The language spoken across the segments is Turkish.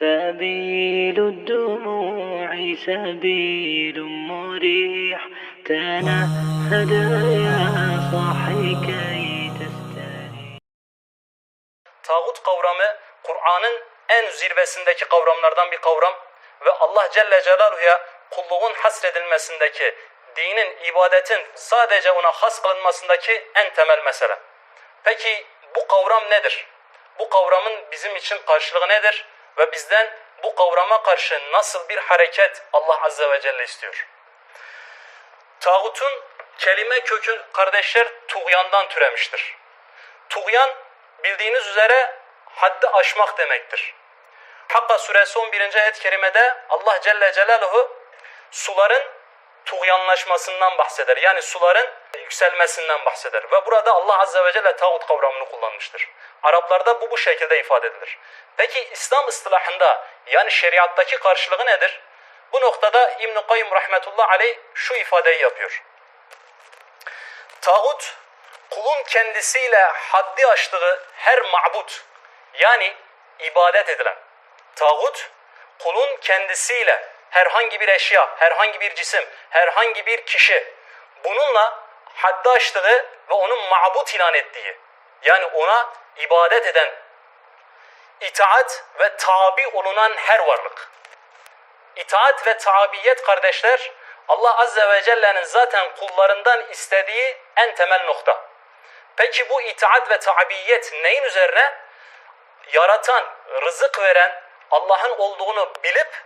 سبيل الدموع سبيل مريح تنهد يا صاحي كي تستريح Tağut kavramı Kur'an'ın en zirvesindeki kavramlardan bir kavram ve Allah Celle Celaluhu'ya kulluğun hasredilmesindeki, dinin, ibadetin sadece ona has kılınmasındaki en temel mesele. Peki bu kavram nedir? Bu kavramın bizim için karşılığı nedir? Ve bizden bu kavrama karşı nasıl bir hareket Allah Azze ve Celle istiyor? Tağutun kelime kökü kardeşler tuğyandan türemiştir. Tuğyan bildiğiniz üzere haddi aşmak demektir. Hakka suresi 11. ayet-i kerimede Allah Celle Celaluhu suların tuğyanlaşmasından bahseder. Yani suların yükselmesinden bahseder. Ve burada Allah Azze ve Celle tağut kavramını kullanmıştır. Araplarda bu bu şekilde ifade edilir. Peki İslam ıstılahında yani şeriattaki karşılığı nedir? Bu noktada İbn-i Kayyum rahmetullah aleyh şu ifadeyi yapıyor. Tağut kulun kendisiyle haddi aştığı her ma'but yani ibadet edilen. Tağut kulun kendisiyle herhangi bir eşya, herhangi bir cisim, herhangi bir kişi bununla haddi aştığı ve onun ma'but ilan ettiği yani ona ibadet eden, itaat ve tabi olunan her varlık. İtaat ve tabiyet kardeşler Allah Azze ve Celle'nin zaten kullarından istediği en temel nokta. Peki bu itaat ve tabiyet neyin üzerine? Yaratan, rızık veren Allah'ın olduğunu bilip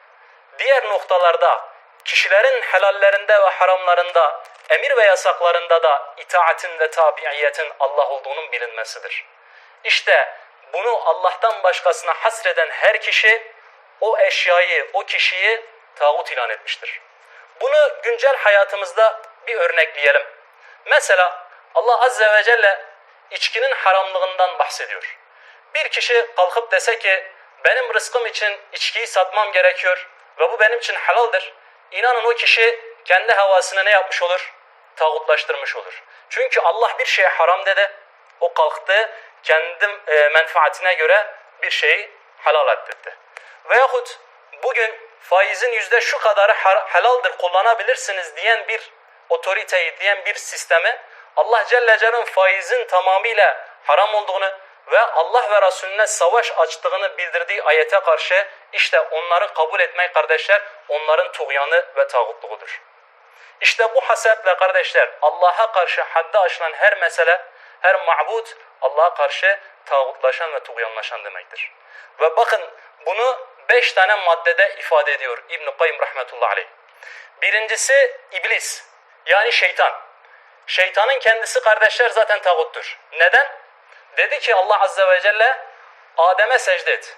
diğer noktalarda kişilerin helallerinde ve haramlarında, emir ve yasaklarında da itaatin ve tabiiyetin Allah olduğunun bilinmesidir. İşte bunu Allah'tan başkasına hasreden her kişi o eşyayı, o kişiyi tağut ilan etmiştir. Bunu güncel hayatımızda bir örnekleyelim. Mesela Allah Azze ve Celle içkinin haramlığından bahsediyor. Bir kişi kalkıp dese ki benim rızkım için içkiyi satmam gerekiyor ve bu benim için helaldir. İnanın o kişi kendi havasını ne yapmış olur? Tağutlaştırmış olur. Çünkü Allah bir şeye haram dedi. O kalktı kendi e, menfaatine göre bir şeyi halal ettirdi. Veyahut bugün faizin yüzde şu kadarı helaldir kullanabilirsiniz diyen bir otoriteyi, diyen bir sistemi Allah Celle Celaluhu'nun faizin tamamıyla haram olduğunu ve Allah ve Resulüne savaş açtığını bildirdiği ayete karşı işte onları kabul etmek kardeşler onların tuğyanı ve tağutluğudur. İşte bu hasetle kardeşler Allah'a karşı haddi aşılan her mesele, her ma'bud Allah'a karşı tağutlaşan ve tuğyanlaşan demektir. Ve bakın bunu beş tane maddede ifade ediyor İbn-i Kayyum rahmetullahi aleyh. Birincisi iblis yani şeytan. Şeytanın kendisi kardeşler zaten tağuttur. Neden? Dedi ki Allah Azze ve Celle Adem'e secde et.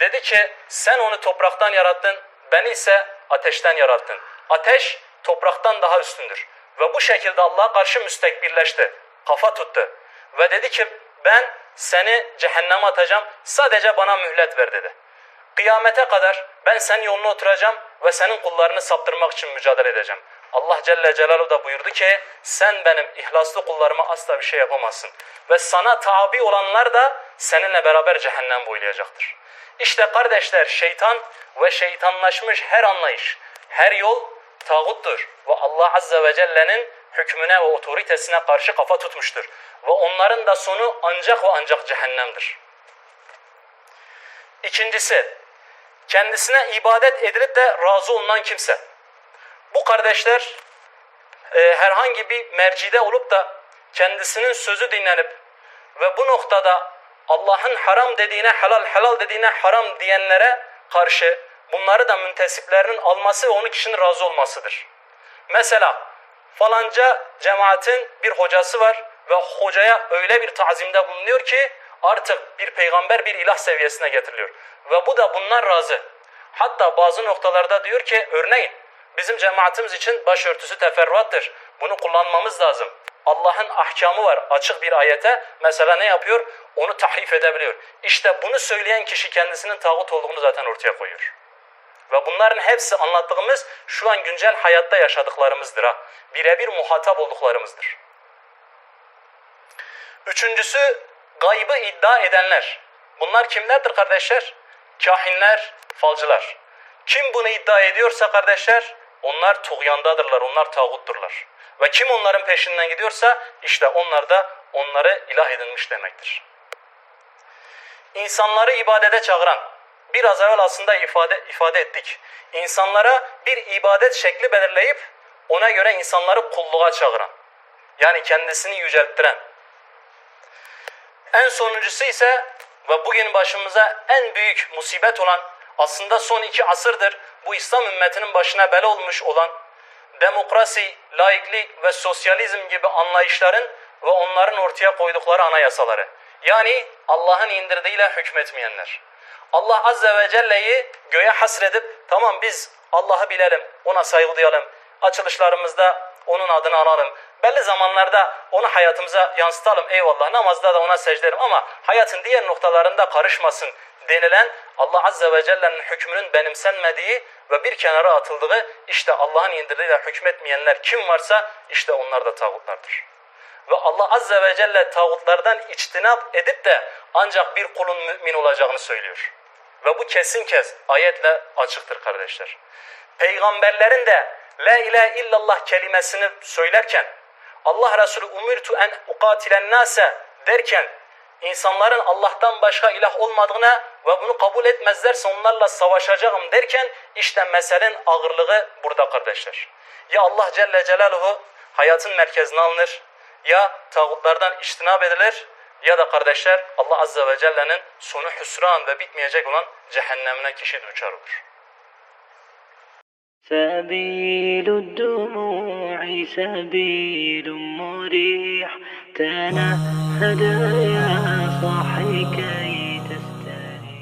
Dedi ki sen onu topraktan yarattın, beni ise ateşten yarattın. Ateş topraktan daha üstündür. Ve bu şekilde Allah'a karşı müstekbirleşti. Kafa tuttu. Ve dedi ki ben seni cehenneme atacağım sadece bana mühlet ver dedi. Kıyamete kadar ben senin yoluna oturacağım ve senin kullarını saptırmak için mücadele edeceğim. Allah Celle Celaluhu da buyurdu ki sen benim ihlaslı kullarıma asla bir şey yapamazsın. Ve sana tabi olanlar da seninle beraber cehennem boylayacaktır. İşte kardeşler şeytan ve şeytanlaşmış her anlayış, her yol tağuttur. Ve Allah Azze ve Celle'nin hükmüne ve otoritesine karşı kafa tutmuştur. Ve onların da sonu ancak ve ancak cehennemdir. İkincisi, kendisine ibadet edilip de razı olunan kimse. Bu kardeşler e, herhangi bir mercide olup da kendisinin sözü dinlenip ve bu noktada Allah'ın haram dediğine helal, helal dediğine haram diyenlere karşı bunları da müntesiplerinin alması ve onun kişinin razı olmasıdır. Mesela falanca cemaatin bir hocası var ve hocaya öyle bir tazimde bulunuyor ki artık bir peygamber bir ilah seviyesine getiriliyor. Ve bu da bunlar razı. Hatta bazı noktalarda diyor ki örneğin bizim cemaatimiz için başörtüsü teferruattır. Bunu kullanmamız lazım. Allah'ın ahkamı var açık bir ayete. Mesela ne yapıyor? Onu tahrif edebiliyor. İşte bunu söyleyen kişi kendisinin tağut olduğunu zaten ortaya koyuyor. Ve bunların hepsi anlattığımız şu an güncel hayatta yaşadıklarımızdır ha. Birebir muhatap olduklarımızdır. Üçüncüsü gaybı iddia edenler. Bunlar kimlerdir kardeşler? kahinler, falcılar. Kim bunu iddia ediyorsa kardeşler onlar tuğyandadırlar, onlar tağutturlar. Ve kim onların peşinden gidiyorsa işte onlar da onları ilah edinmiş demektir. İnsanları ibadete çağıran, biraz evvel aslında ifade, ifade ettik. İnsanlara bir ibadet şekli belirleyip ona göre insanları kulluğa çağıran. Yani kendisini yücelttiren. En sonuncusu ise ve bugün başımıza en büyük musibet olan aslında son iki asırdır bu İslam ümmetinin başına bela olmuş olan demokrasi, laiklik ve sosyalizm gibi anlayışların ve onların ortaya koydukları anayasaları. Yani Allah'ın indirdiğiyle hükmetmeyenler. Allah Azze ve Celle'yi göğe hasredip tamam biz Allah'ı bilelim, ona saygı duyalım, açılışlarımızda onun adını analım. Belli zamanlarda onu hayatımıza yansıtalım eyvallah namazda da ona secde edelim ama hayatın diğer noktalarında karışmasın denilen Allah Azze ve Celle'nin hükmünün benimsenmediği ve bir kenara atıldığı işte Allah'ın indirdiğiyle hükmetmeyenler kim varsa işte onlar da tağutlardır. Ve Allah Azze ve Celle tağutlardan içtinap edip de ancak bir kulun mümin olacağını söylüyor. Ve bu kesin kez ayetle açıktır kardeşler. Peygamberlerin de La ilahe illallah kelimesini söylerken Allah Resulü umirtu en ukatilen nase derken insanların Allah'tan başka ilah olmadığına ve bunu kabul etmezlerse onlarla savaşacağım derken işte meselenin ağırlığı burada kardeşler. Ya Allah Celle Celaluhu hayatın merkezine alınır ya tağutlardan içtinab edilir ya da kardeşler Allah Azze ve Celle'nin sonu hüsran ve bitmeyecek olan cehennemine kişi düçar olur. سبيل الدموع سبيل مريح تنهد يا صاحي كي